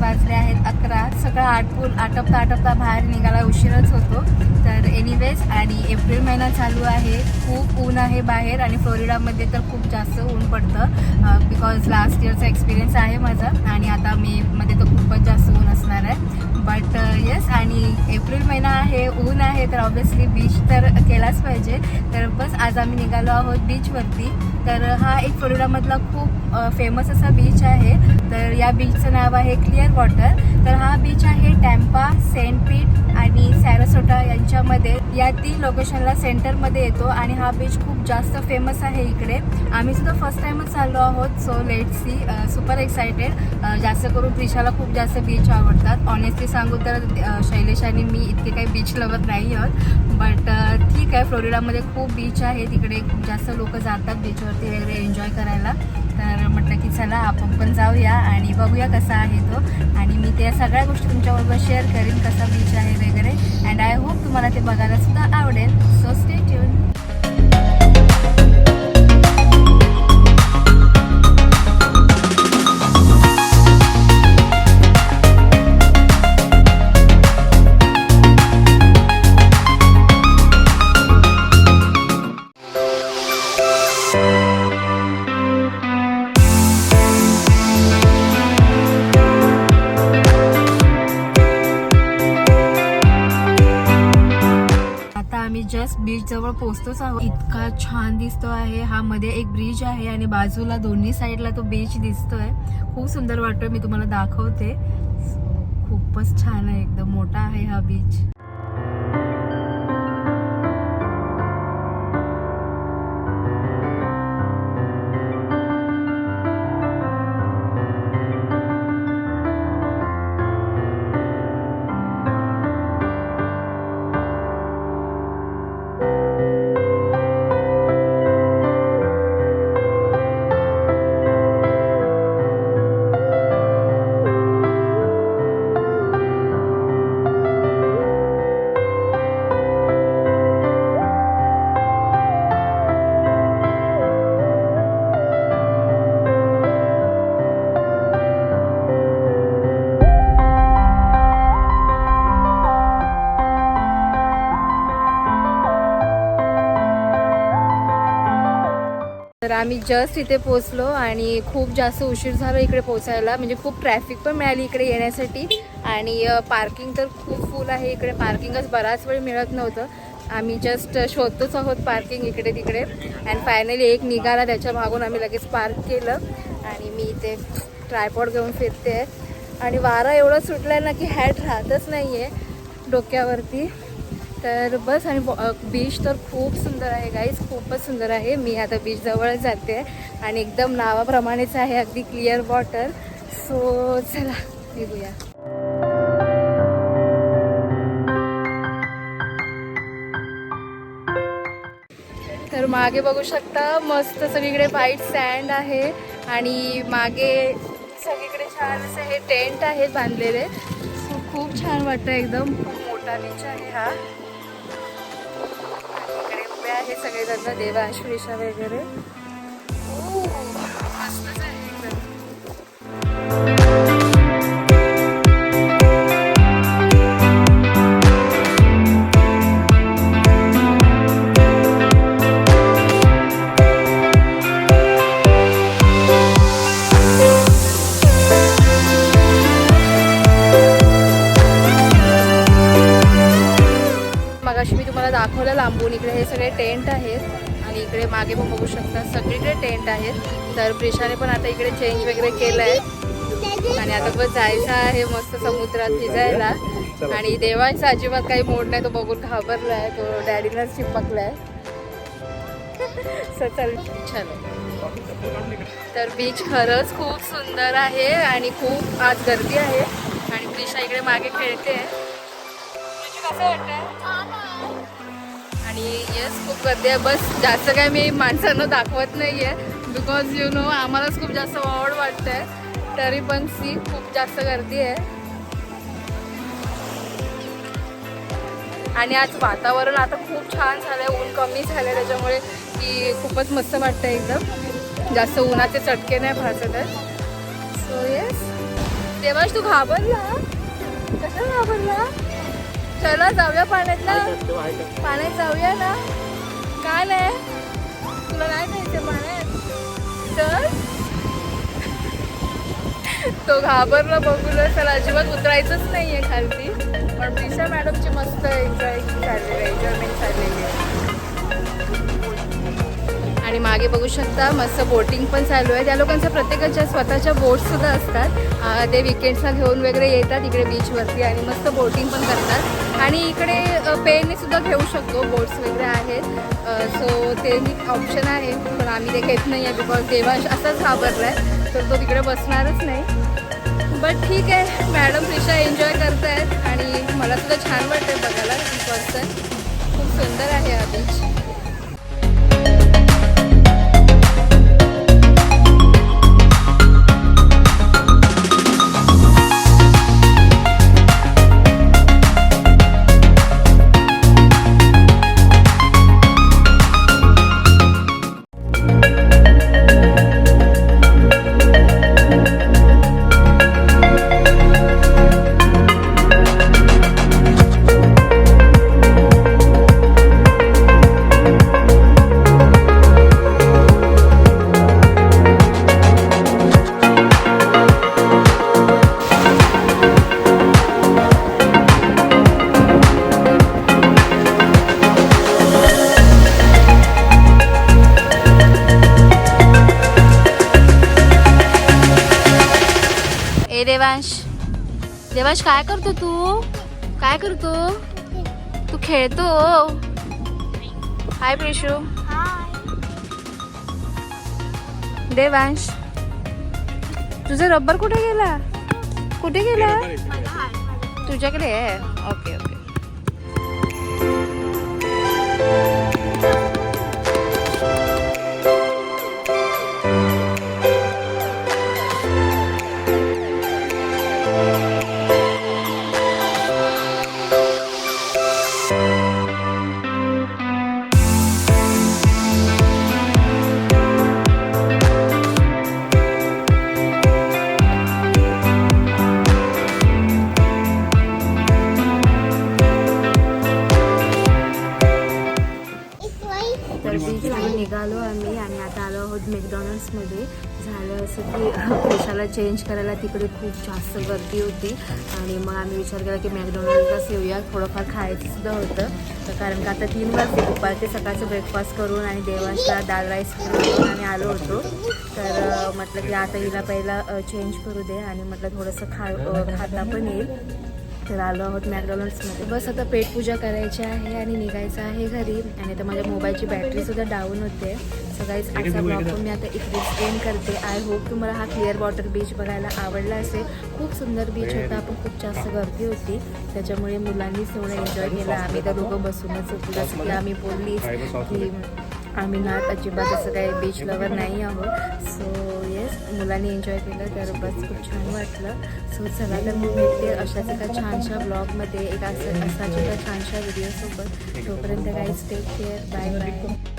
वाजले आहेत अकरा. सगळं आटपून आटपता आटपता बाहेर निघायला उशीरच होतो. तर एनिवेज आणि एप्रिल महिना चालू आहे. खूप ऊन आहे बाहेर आणि फ्लोरिडामध्ये तर खूप जास्त ऊन पडतं बिकॉज लास्ट इयरचा एक्सपिरियन्स आहे माझा. आणि आता मेमध्ये तर खूपच जास्त ऊन एप्रिल महिना आहे ऊन आहे तर ऑब्विसली बीच तर केलाच पाहिजे. तर बस आज आम्ही निघालो आहोत बीचवरती तर हा एक फ्लोरिडामधला खूप फेमस असा बीच आहे. तर या बीचचं नाव आहे क्लिअर वॉटर तर हा बीच आहे टॅम्पा सेंट पीट यांच्यामध्ये या तीन लोकेशनला सेंटरमध्ये येतो आणि हा बीच खूप जास्त फेमस आहे इकडे. आम्ही सुद्धा फर्स्ट टाइमच चाललो आहोत so let see super excited जास्त करून प्रिशाला खूप जास्त बीच आवडतात. ऑनेस्टली सांगू तर शैलेश आणि मी इतके काही बीच लवत नाही आहोत बट ठीक आहे फ्लोरिडामध्ये खूप बीच आहे. तिकडे खूप जास्त लोक जातात बीचवरती वगैरे एन्जॉय करायला. तर म्हटलं की चला आपण पण जाऊया आणि बघूया कसा आहे तो. आणि मी त्या सगळ्या गोष्टी तुमच्याबरोबर शेअर करेन कसा बीच आहे वगैरे. अँड आय होप तुम्हाला ते बघायला सुद्धा आवडेल. सो स्टे ट्यून जवळ पोहोचतोच आहोत. इतका छान दिसतो आहे. हा मध्ये एक ब्रिज आहे आणि बाजूला दोन्ही साईडला तो बीच दिसतोय. खूप सुंदर वाटतोय. मी तुम्हाला दाखवते. खूपच छान आहे. एकदम मोठा आहे हा बीच तर आम्ही जस्ट इथे पोचलो आणि खूप जास्त उशीर झाला इकडे पोचायला म्हणजे खूप ट्रॅफिक पण मिळाली इकडे येण्यासाठी. आणि पार्किंग तर खूप फुल आहे. इकडे पार्किंगच बराच वेळ मिळत नव्हतं. आम्ही जस्ट शोधतोच आहोत पार्किंग इकडे तिकडे. अँड फायनली एक निघाला. त्याच्या मागून आम्ही लगेच पार्क केलं. आणि मी इथे ट्रायपॉड घेऊन फिरते आणि वारा एवढा सुटला आहे ना की हॅट राहतच नाही आहे डोक्यावरती. तर बस आणि बीच तर खूप सुंदर आहे गाईज खूपच सुंदर आहे. मी आता बीच जवळ जाते आणि एकदम नावाप्रमाणेच आहे अगदी क्लिअर वॉटर सो चला निघूया. तर मागे बघू शकता मस्त सगळीकडे व्हाईट सँड आहे आणि मागे सगळीकडे छान असे हे टेंट आहेत बांधलेले. सो खूप छान वाटतं एकदम. खूप मोठा बीच आहे हा. इकडे आहे सगळेजण देवांश रिषा वगैरे. हो, हो, हो, मस्तच आहे एकदम. दाखवलं लांबून. इकडे हे सगळे टेंट आहेत. आणि इकडे मागे पण बघू शकता सगळीकडे टेंट आहेत. तर प्रिशाने पण आता इकडे चेंज वगैरे केलं आहे आणि आता पण जायचं आहे मस्त समुद्रात भिजायला. आणि देवांचा अजिबात काही मोड नाही तो बघून घाबरला आहे तो डॅडीलाच चिपकलाय. So, चल छान तर बीच खरंच खूप सुंदर आहे आणि खूप आज गर्दी आहे. आणि प्रिशा इकडे मागे खेळते. कसं वाटतंय? आणि येस खूप गर्दी आहे. बस जास्त काय मी माणसांना दाखवत नाही आहे बिकॉज यू नो आम्हालाच खूप जास्त आवड वाटतंय. तरी पण सी खूप जास्त गर्दी आहे. आणि आज वातावरण आता खूप छान झालंय. ऊन कमी झालंय. त्याच्यामुळे की खूपच मस्त वाटतं एकदम. जास्त उन्हाचे चटके नाही भासत आहे सो येस देवाश तू घाबरला? कशा घाबरला? चला जाऊया पाण्यात ना पाण्यात जाऊया ना. काय नाही तुला नाही जायचं पाण्यात? चल. तो घाबरला बघून त्याला अजिबात उतरायचंच नाहीये खालती. पण प्रिशा मॅडमची मस्त एन्जॉय आहे एन्जॉयमेंट झालेली आहे आणि मागे बघू शकता मस्त बोटिंग पण चालू आहे. त्या लोकांचं प्रत्येकाच्या स्वतःच्या बोट्ससुद्धा असतात. ते विकेंड्सला घेऊन वगैरे येतात इकडे बीचवरती आणि मस्त बोटिंग पण करतात. आणि इकडे पेनने सुद्धा घेऊ शकतो. बोट्स वगैरे आहेत. सो ते ऑप्शन आहे. पण आम्ही ते घेत नाही आहे बिकॉज देवांश असाच घाबरला आहे तर तो तिकडे बसणारच नाही. बट ठीक आहे. मॅडम प्रिशा एन्जॉय करतायत आणि मला सुद्धा छान वाटतं बघायला. पर्सन खूप सुंदर आहे देवांश. देवांश काय करतो तू? काय करतो? तू खेळतो? हाय प्रिशू. देवांश तुझा रब्बर कुठे गेला? कुठे गेला? तुझ्याकडे आहे. Okay okay. आहोत मॅकडॉनल्ड्समध्ये झालं असं की पैशाला चेंज करायला तिकडे खूप जास्त गर्दी होती. आणि मग आम्ही विचार केला की मॅकडॉनल्डलाच येऊया. थोडंफार खायचंसुद्धा होतं. तर कारण का आता तीन वाजते दुपारचे सकाळचं ब्रेकफास्ट करून आणि देवाचा दाल राईस करून आम्ही आलो होतो. तर म्हटलं की आता हिला पहिला चेंज करू दे. आणि म्हटलं थोडंसं खा खाता पण येईल. तर आलो आहोत मॅकडॉनल्ड्समध्ये. बस आता पेटपूजा करायची आहे आणि निघायचं आहे घरी. आणि आता माझ्या मोबाईलची बॅटरीसुद्धा डाऊन होते. सकाळीच आजचा ब्लॉग मी आता इकडेच एंड करते. आय होप तुम्हाला हा क्लिअर वॉटर बीच बघायला आवडला असेल. खूप सुंदर बीच होता. पण खूप जास्त गर्दी होती. त्याच्यामुळे मुलांनीच तेवढं एन्जॉय केलं. आम्ही तर दोघं बसूनच होतो. जसं की आम्ही बोललीच की आम्ही ना अजिबात असं काही बीच लवर नाही आहोत. सो येस मुलांनी एन्जॉय केलं तर बस खूप छान वाटलं. सो चला तर मी भेटते अशाच एका छानशा ब्लॉगमध्ये एक असं असाच एका छानशा व्हिडिओसोबत तोपर्यंत काही टेक केअर बाय बाय